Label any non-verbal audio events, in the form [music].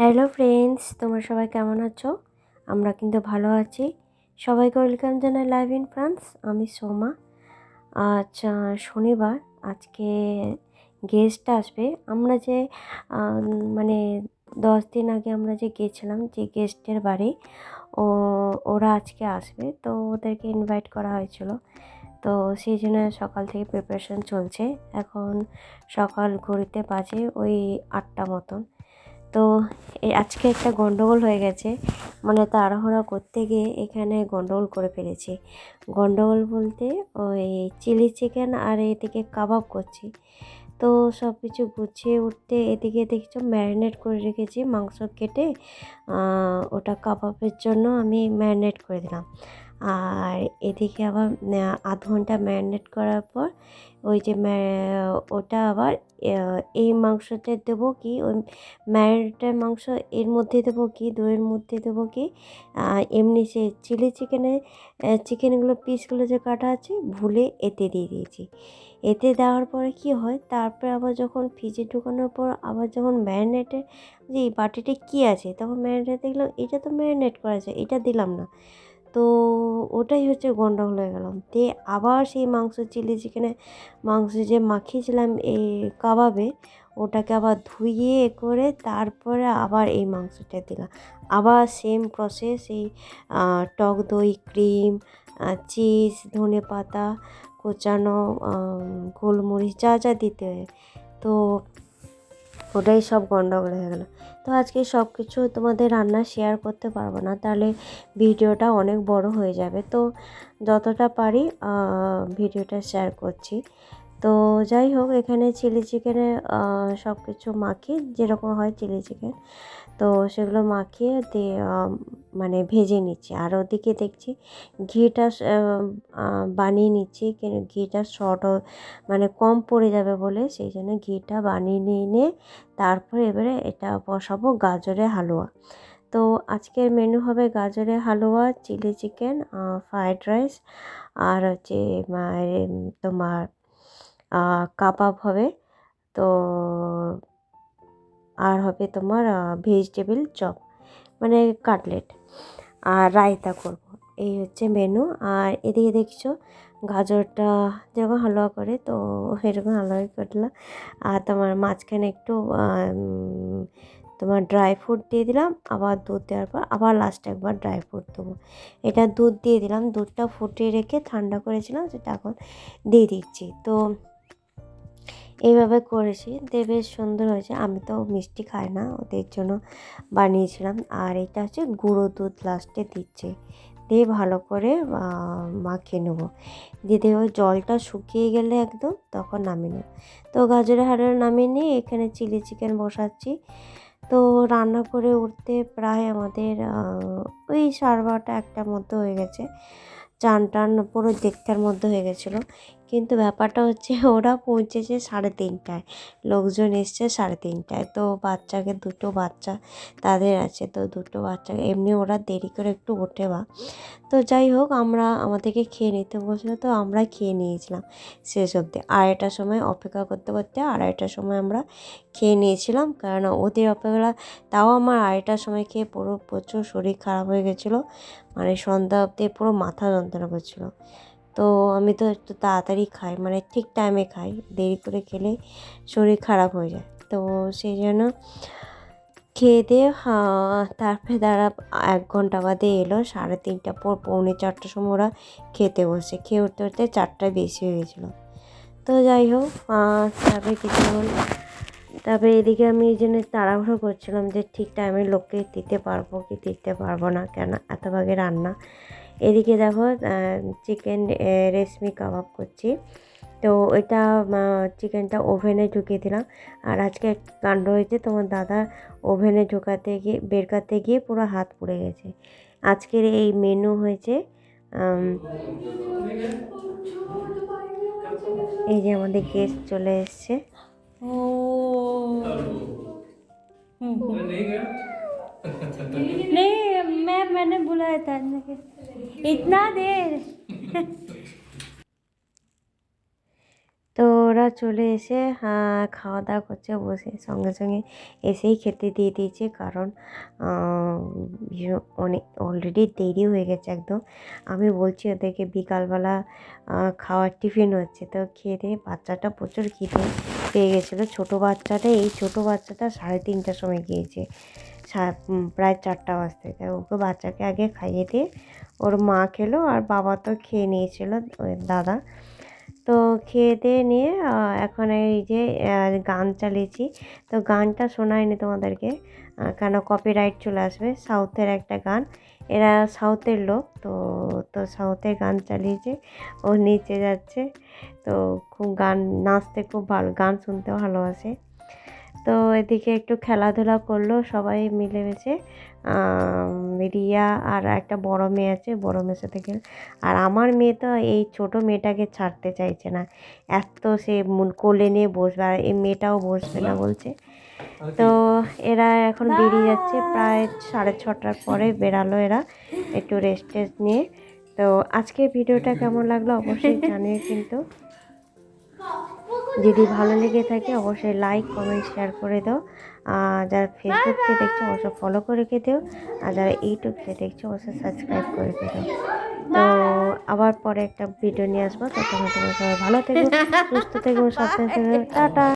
Hello friends তোমরা সবাই কেমন আছো? আমরা কিন্তু ভালো আছি। সবাইকে ওয়েলকাম জানাই লাইভ ইন ফ্রান্স। আমি সোমা। আহ, শনিবার আজকে গেস্ট আসবে। আমরা যে মানে দশ দিন আগে আমরা যে গেছিলাম যে গেস্টের বাড়ি ও ওরা আজকে আসবে। তো ওদেরকে ইনভাইট করা হয়েছিল। তো সেই জন্য সকাল থেকে প্রিপারেশন চলছে। এখন সকাল ঘড়িতে বাজে ওই আটটা মতন। তো আজকে একটা গন্ডগোল হয়ে গেছে। মানে তাড়াহুড়া করতে গিয়ে এখানে গন্ডগোল করে ফেলেছি। গন্ডগোল বলতে ওই চিলি চিকেন আর এদিকে কাবাব করছি। তো সব কিছু গুছিয়ে উঠতে এদিকে দেখছ ম্যারিনেট করে রেখেছি মাংস কেটে। ওটা কাবাবের জন্য আমি ম্যারিনেট করে দিলাম। আর এদিকে আবার আধ ঘণ্টা ম্যারিনেট করার পর ওই যে ওটা আবার এই মাংসতে দেবো কি, ওই ম্যারিনেটের মাংস এর মধ্যে দেবো কি, দইয়ের মধ্যে দেবো কি এমনি সে চিলি চিকেনে চিকেনগুলো পিসগুলো যে কাটা আছে ভুলে এতে দিয়ে দিয়েছি। এতে দেওয়ার পরে কি হয়, তারপরে আবার যখন ফ্রিজে ঢুকানোর পর আবার যখন ম্যারিনেটে, যে এই বাটিতে কী আছে, তখন ম্যারিনেট দেখলাম, এটা তো ম্যারিনেট করা আছে এটা দিলাম না। তো ওটাই হচ্ছে গন্ডগোল হয়ে গেলাম দিয়ে আবার সেই মাংস চিলি চিকেনে মাংস যে মাখিয়েছিলাম এই কাবাবে, ওটাকে আবার এ করে তারপরে আবার এই মাংসটা দিলাম। আবার সেম প্রসেস এই টক দই, ক্রিম চিজ, ধনে পাতা, কোচানো গোলমরিচ যা যা দিতে হয়। তো ওটাই সব গণ্ডগোল হয়ে গেলো। তো আজকে সব কিছু তোমাদের রান্না শেয়ার করতে পারব না, তাহলে ভিডিওটা অনেক বড় হয়ে যাবে। তো যতটা পারি ভিডিওটা শেয়ার করছি। তো যাই হোক, এখানে চিলি চিকেনে সব কিছু মাখিয়ে, যেরকম হয় চিলি চিকেন। তো সেগুলো মাখিয়ে দিয়ে মানে ভেজে নিচ্ছি। আর ওদিকে দেখছি ঘিটা বানিয়ে নিচ্ছি। ঘিটা শর্ট মানে কম পড়ে যাবে বলে সেই জন্য ঘিটা বানিয়ে নিয়ে নিয়ে তারপরে এবারে এটা বসাবো গাজরের হালুয়া। তো আজকের মেনু হবে গাজরের halwa, chilli chicken fried rice আর হচ্ছে তোমার কাবাব হবে। তো আর হবে তোমার ভেজিটেবল চপ মানে কাটলেট আর রায়তা করব। এই হচ্ছে মেনু আর এদিকে দেখছ, গাজরটা যেরকম হালুয়া করে, তো এরকম হালুয়া করলাম। আর তোমার মাঝখানে একটু তোমার ড্রাই ফ্রুট দিয়ে দিলাম, আবার দুধ দেওয়ার পর আবার লাস্টে একবার ড্রাই ফ্রুট দেবো। এটা দুধ দিয়ে দিলাম। দুধটা ফুটিয়ে রেখে ঠান্ডা করেছিলাম, সেটা এখন দিয়ে দিচ্ছি। তো এইভাবে করেছি। দিয়ে বেশ সুন্দর হয়েছে। আমি তো মিষ্টি খাই না, ওদের জন্য বানিয়েছিলাম। আর এটা হচ্ছে গুঁড়ো দুধ লাস্টে দিচ্ছে। দিয়ে ভালো করে মাখিয়ে নেব। দিয়ে দেখো জলটা শুকিয়ে গেলে একদম তখন নামিয়ে নেব। তো গাজরের হাড়ের নামিয়ে নিয়ে এখানে চিলি চিকেন বসাচ্ছি। তো রান্না করে উঠতে প্রায় আমাদের ওই সাড়ে বারোটা একটার মধ্যে হয়ে গেছে। চান টান পুরো দেখতার মধ্যে হয়ে গেছিল। কিন্তু ব্যাপারটা হচ্ছে [laughs] ওরা পৌঁছেছে সাড়ে তিনটায়। লোকজন এসছে সাড়ে তিনটায়। তো বাচ্চাকে, দুটো বাচ্চা তাদের আছে, তো দুটো বাচ্চা, এমনি ওরা দেরি করে একটু ওঠে বা। তো যাই হোক, আমরা আমাদেরকে খেয়ে নিতে বলছিলো তো আমরা খেয়ে নিয়েছিলাম শেষ অবধি। আড়াইটার সময় অপেক্ষা করতে করতে আড়াইটার সময় আমরা খেয়ে নিয়েছিলাম কারণ ওদের অপেক্ষা, তাও আমার আড়াইটার সময় খেয়ে পুরো প্রচুর শরীর খারাপ হয়ে গেছিল। মানে সন্ধ্যা অবধি পুরো মাথা যন্ত্রণা করছিল। তো আমি তো একটু তাড়াতাড়ি খাই মানে ঠিক টাইমে খাই, দেরি করে খেলে শরীর খারাপ হয়ে যায়। তো সেই জন্য খেয়ে দিয়ে তারপরে তারা এক ঘণ্টা বাদে এলো, সাড়ে তিনটা পর পৌনে চারটার সময় ওরা খেতে বসে। খেয়ে উঠতে উঠতে চারটা বেশি হয়ে গেছিল। তো যাই হোক তারপরে কিছু তারপরে এদিকে আমি এই জন্য তাড়াহুড়ো করছিলাম যে ঠিক টাইমে লোককে দিতে পারব কি দিতে পারব না, কেন এত ভাগে রান্না। এদিকে দেখো চিকেন রেশমি কাবাব করছি। তো এটা চিকেনটা ওভেনে ঢুকিয়ে দিলাম। আর আজকে কাণ্ড হয়েছে, তোমার দাদা ওভেনে ঢোকাতে গিয়ে বেরকাতে গিয়ে পুরো হাত পুড়ে গেছে। আজকের এই মেনু হয়েছে এই যে আমাদের গেস্ট চলে এসছে। नहीं मैं मैंने बुलाया था इतना देर তো ওরা চলে এসে আহ, খাওয়া দাওয়া করছে বসে সঙ্গে সঙ্গে এসেই খেতে দিয়ে দিয়েছে কারণ আহ, ভীষণ- অনেক অলরেডি দেরি হয়ে গেছে একদম আমি বলছি ওদেরকে বিকালবেলা আহ, খাওয়ার টিফিন হচ্ছে তো খেয়ে দিয়ে বাচ্চাটা প্রচুর খিদে পেয়ে গেছিলো ছোটো বাচ্চাটা এই ছোটো বাচ্চাটা সাড়ে তিনটার সময় গিয়েছে সা- উম, প্রায় চারটা বাজতে তাই ওকে বাচ্চাকে আগে খাইয়ে দিয়ে ওর মা খেলো আর বাবা তো খেয়ে নিয়েছিল দাদা। তো খেয়ে দিয়ে নিয়ে এখন এই যে গান চালিয়েছি। তো গানটা শোনায়নি তোমাদেরকে কেন কপিরাইট চলে আসবে? সাউথের একটা গান। এরা সাউথের লোক, তো তো সাউথের গান চালিয়েছে, ও নিচে যাচ্ছে। তো খুব গান, নাচতে খুব ভালো, গান শুনতেও ভালোবাসে। তো এদিকে একটু খেলাধুলা করল সবাই মিলেমিশে। রিয়া আর একটা বড় মেয়ে আছে, বড় মেয়ের সাথে খেলে, আর আমার মেয়ে তো এই ছোট মেয়েটাকে ছাড়তে চাইছে না। এত সে কোলে নিয়ে বসবে আর এই মেয়েটাও বসবে না বলছে। তো এরা এখন বেরিয়ে যাচ্ছে প্রায় সাড়ে ছটার পরে বেরালো এরা একটু রেস্ট টেস্ট নিয়ে। তো আজকের ভিডিওটা কেমন লাগল অবশ্যই জানিয়ে কিন্তু। যদি ভালো লেগে থাকে অবশ্যই লাইক কমেন্ট শেয়ার করে দাও। আর যারা ফেসবুক থেকে দেখছ অবশ্যই ফলো করে রেখে দিও। আর যারা ইউটিউব থেকে দেখছ অবশ্যই সাবস্ক্রাইব করে রেখে দাও। তো আবার পরে একটা ভিডিও নিয়ে আসব। তখন তোমরা সবাই ভালো থেকো সুস্থ থেকো সাবধানে থেকো। টাটা।